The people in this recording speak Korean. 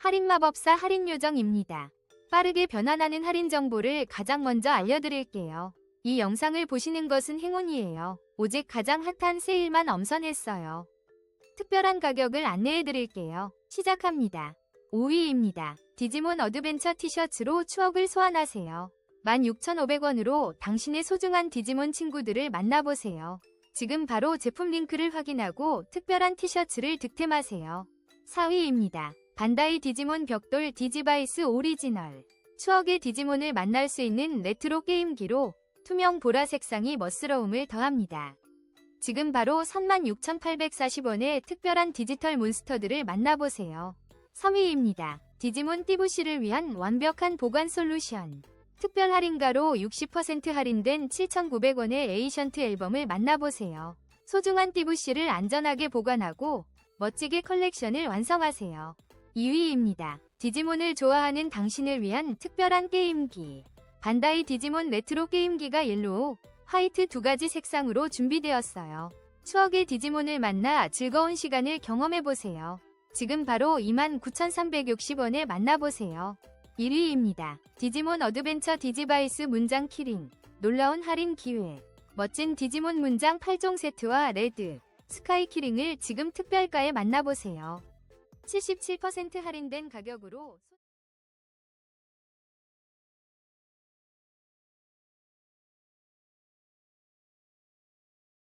할인 마법사 할인 요정입니다. 빠르게 변환하는 할인 정보를 가장 먼저 알려드릴게요. 이 영상을 보시는 것은 행운이에요. 오직 가장 핫한 세일만 엄선했어요. 특별한 가격을 안내해드릴게요. 시작합니다. 5위입니다. 디지몬 어드벤처 티셔츠로 추억을 소환하세요. 16,500원으로 당신의 소중한 디지몬 친구들을 만나보세요. 지금 바로 제품 링크를 확인하고 특별한 티셔츠를 득템하세요. 4위입니다. 반다이 디지몬 벽돌 디지바이스 오리지널. 추억의 디지몬을 만날 수 있는 레트로 게임기로 투명 보라 색상이 멋스러움을 더합니다. 지금 바로 36,840원의 특별한 디지털 몬스터들을 만나보세요. 3위입니다. 디지몬 띠부시를 위한 완벽한 보관 솔루션. 특별 할인가로 60% 할인된 7,900원의 에이션트 앨범을 만나보세요. 소중한 띠부시를 안전하게 보관하고 멋지게 컬렉션을 완성하세요. 2위입니다. 디지몬을 좋아하는 당신을 위한 특별한 게임기. 반다이 디지몬 레트로 게임기가 옐로우, 화이트 두 가지 색상으로 준비되었어요. 추억의 디지몬을 만나 즐거운 시간을 경험해보세요. 지금 바로 29,360원에 만나보세요. 1위입니다. 디지몬 어드벤처 디지바이스 문장 키링. 놀라운 할인 기회. 멋진 디지몬 문장 8종 세트와 레드, 스카이 키링을 지금 특별가에 만나보세요. 77% 할인된 가격으로